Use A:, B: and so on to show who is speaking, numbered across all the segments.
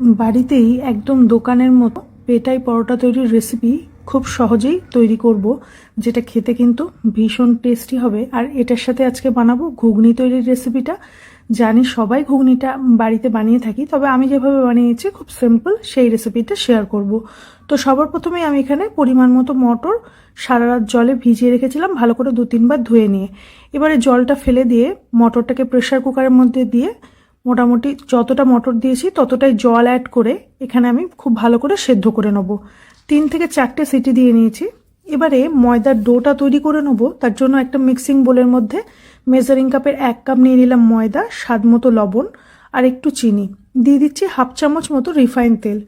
A: বাড়িতেই একদম দোকানের মতো পেটাই পরোটা তৈরির রেসিপি খুব সহজেই তৈরি করব, যেটা খেতে কিন্তু ভীষণ টেস্টি হবে। আর এটার সাথে আজকে বানাবো ঘুগনি তৈরির রেসিপিটা জানি সবাই ঘুগনিটা বাড়িতে বানিয়ে থাকি, তবে আমি যেভাবে বানিয়েছি খুব সিম্পল সেই রেসিপিটা শেয়ার করব। তো সবার প্রথমে আমি এখানে পরিমাণ মতো মটর সারা রাত জলে ভিজিয়ে রেখেছিলাম, ভালো করে দু তিনবার ধুয়ে নিয়ে। এবারে জলটা ফেলে দিয়ে মটরটাকে প্রেশার কুকারের মধ্যে দিয়ে মোটামুটি যতটা মটর দিয়েছি, ততটাই জল অ্যাড করে এখানে আমি খুব ভালো করে সেদ্ধ করে নেব। তিন থেকে চারটে সিটি দিয়ে নিয়েছি। এবারে ময়দার ডোটা তৈরি করে নেব। তার জন্য একটা মিক্সিং বোলের মধ্যে মেজারিং কাপের এক কাপ নিয়ে নিলাম ময়দা, স্বাদ মতো লবণ আর একটু চিনি। দিয়ে দিচ্ছি হাফ চামচ মতো রিফাইন তেল।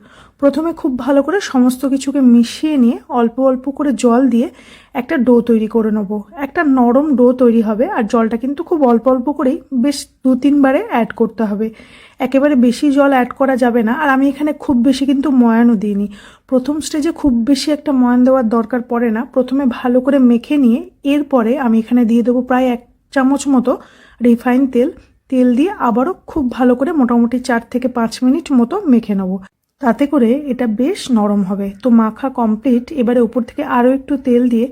A: প্রথমে খুব ভালো করে সমস্ত কিছুকে মিশিয়ে নিয়ে অল্প অল্প করে জল দিয়ে একটা ডো তৈরি করে নেব। একটা নরম ডো তৈরি হবে আর জলটা কিন্তু খুব অল্প অল্প করেই বেশ দু তিনবারে অ্যাড করতে হবে। একেবারে বেশি জল অ্যাড করা যাবে না আর আমি এখানে খুব বেশি কিন্তু ময়ানও দিইনি। প্রথম স্টেজে খুব বেশি একটা ময়ান দেওয়ার দরকার পড়ে না। প্রথমে ভালো করে মেখে নিয়ে এরপরে আমি এখানে দিয়ে দেবো প্রায় এক চামচ মতো রিফাইন তেল। তেল দিয়ে আবারও খুব ভালো করে মোটামুটি চার থেকে পাঁচ মিনিট মতো মেখে নেব। তাতে করে এটা বেশ নরম হবে। তো মাখা কমপ্লিট এবারে উপর থেকে আরও একটু তেল দিয়ে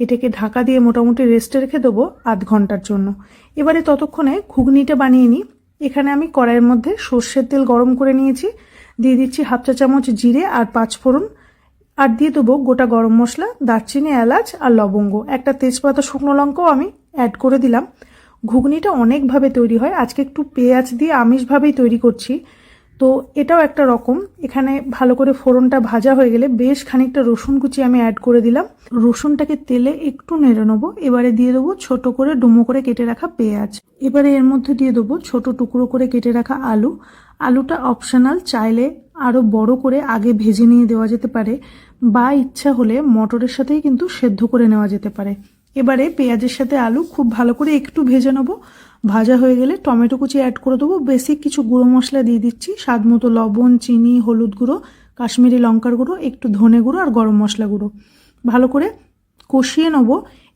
A: এটাকে ঢাকা দিয়ে মোটামুটি রেস্টে রেখে দেবো আধ ঘণ্টার জন্য। এবারে ততক্ষণে ঘুগনিটা বানিয়ে নিই। এখানে আমি কড়াইয়ের মধ্যে সর্ষের তেল গরম করে নিয়েছি। দিয়ে দিচ্ছি হাফ চা চামচ জিরে আর পাঁচ ফোড়ন। আর দিয়ে দেবো গোটা গরম মশলা, দারচিনি, এলাচ আর লবঙ্গ। একটা তেজপাতা শুকনো লঙ্কাও আমি অ্যাড করে দিলাম। ঘুগনিটা অনেকভাবে তৈরি হয়। আজকে একটু পেঁয়াজ দিয়ে আমিষভাবেই তৈরি করছি। তো এটাও একটা রকম। এখানে ভালো করে ফোড়নটা ভাজা হয়ে গেলে বেশ খানিকটা রসুন কুচি আমি অ্যাড করে দিলাম। রসুনটাকে তেলে একটু নেড়ে নেব। এবারে দিয়ে দেবো ছোট করে ডুমো করে কেটে রাখা পেঁয়াজ। এবারে এর মধ্যে দিয়ে দেবো ছোট টুকরো করে কেটে রাখা আলু। আলুটা অপশনাল চাইলে আরও বড় করে আগে ভেজে নিয়ে দেওয়া যেতে পারে বা ইচ্ছা হলে মটরের সাথেই কিন্তু সেদ্ধ করে নেওয়া যেতে পারে। এবারে পেঁয়াজের সাথে আলু খুব ভালো করে একটু ভেজে নেব। ভাজা হয়ে গেলে টমেটো কুচি অ্যাড করে দেবো। বেসিক কিছু গুঁড়ো মশলা দিয়ে দিচ্ছি। স্বাদ মতো লবণ, চিনি, হলুদ গুঁড়ো, কাশ্মীরি লঙ্কার গুঁড়ো, একটু ধনে গুঁড়ো আর গরম মশলা গুঁড়ো। ভালো করে কষিয়ে নেব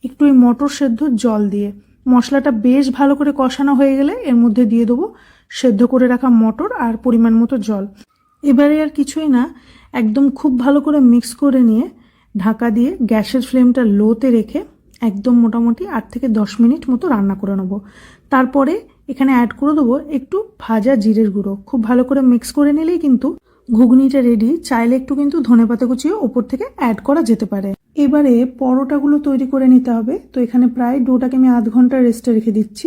A: একটু ওই মটর সেদ্ধ জল দিয়ে। মশলাটা বেশ ভালো করে কষানো হয়ে গেলে এর মধ্যে দিয়ে দেবো সেদ্ধ করে রাখা মটর আর পরিমাণ মতো জল। এবারে আর কিছুই না, একদম খুব ভালো করে মিক্স করে নিয়ে ঢাকা দিয়ে গ্যাসের ফ্লেমটা লোতে রেখে একদম মোটামুটি আট থেকে দশ মিনিট মতো রান্না করে নেব। তারপরে এখানে অ্যাড করে দেবো একটু ভাজা জিরের গুঁড়ো। খুব ভালো করে মিক্স করে নিলেই কিন্তু ঘুগনিটা রেডি চাইলে একটু কিন্তু ধনে পাতা কুচিও ওপর থেকে অ্যাড করা যেতে পারে। এবারে পরোটাগুলো তৈরি করে নিতে হবে। তো এখানে প্রায় ডোটাকে আমি আধ ঘণ্টা রেস্টে রেখে দিচ্ছি।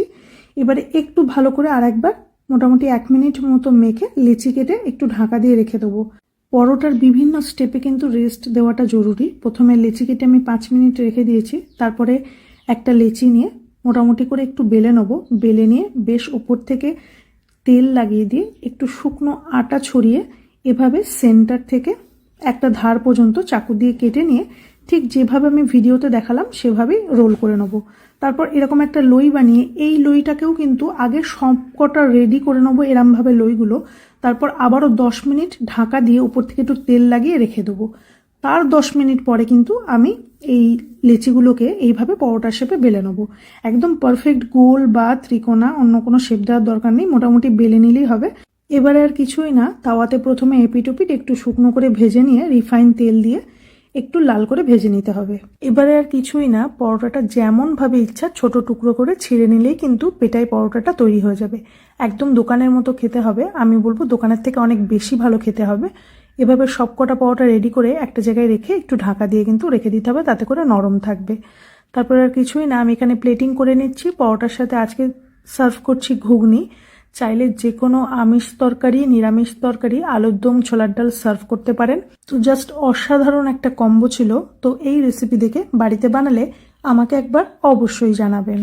A: এবারে একটু ভালো করে আর একবার মোটামুটি এক মিনিট মতো মেখে লিচি কেটে একটু ঢাকা দিয়ে রেখে দেবো। পরোটার বিভিন্ন স্টেপে কিন্তু রেস্ট দেওয়াটা জরুরি। প্রথমে লেচি কেটে আমি পাঁচ মিনিট রেখে দিয়েছি। তারপরে একটা লেচি নিয়ে মোটামুটি করে একটু বেলে নেব। বেলে নিয়ে বেশ ওপর থেকে তেল লাগিয়ে দিয়ে একটু শুকনো আটা ছড়িয়ে এভাবে সেন্টার থেকে একটা ধার পর্যন্ত চাকু দিয়ে কেটে নিয়ে ঠিক যেভাবে আমি ভিডিওতে দেখালাম সেভাবেই রোল করে নেব। তারপর এরকম একটা লই বানিয়ে এই লইটাকেও কিন্তু আগে সব কটা রেডি করে নেব এরমভাবে লইগুলো। তারপর আবারও দশ মিনিট ঢাকা দিয়ে উপর থেকে একটু তেল লাগিয়ে রেখে দেবো। তার দশ মিনিট পরে কিন্তু আমি এই লেচিগুলোকে এইভাবে পরোটার শেপে বেলে নেব। একদম পারফেক্ট গোল বা ত্রিকোণা, অন্য কোনো শেপ দেওয়ার দরকার নেই, মোটামুটি বেলে নিলেই হবে। এবারে আর কিছুই না, তাওয়াতে প্রথমে এপিটুপিট একটু শুকনো করে ভেজে নিয়ে রিফাইন তেল দিয়ে একটু লাল করে ভেজে নিতে হবে। এবারে আর কিছুই না, পরোটাটা যেমনভাবে ইচ্ছা ছোট টুকরো করে ছিঁড়ে নিলেই কিন্তু পেটাই পরোটাটা তৈরি হয়ে যাবে। একদম দোকানের মতো খেতে হবে। আমি বলব দোকানের থেকে অনেক বেশি ভালো খেতে হবে। এভাবে সব কটা পাওয়াটা রেডি করে একটা জায়গায় রেখে একটু ঢাকা দিয়ে কিন্তু রেখে দিতে হবে, তাতে করে নরম থাকবে। তারপর আর কিছুই না, আমি এখানে প্লেটিং করে নিচ্ছি। পরোটার সাথে আজকে সার্ভ করছি ঘুগনি। চাইলে যে কোনো আমিষ তরকারি, নিরামিষ তরকারি, আলুর দম, ছোলার ডাল সার্ভ করতে পারেন। তো জাস্ট অসাধারণ একটা কম্বো ছিল। তো এই রেসিপি দেখে বাড়িতে বানালে আমাকে একবার অবশ্যই জানাবেন।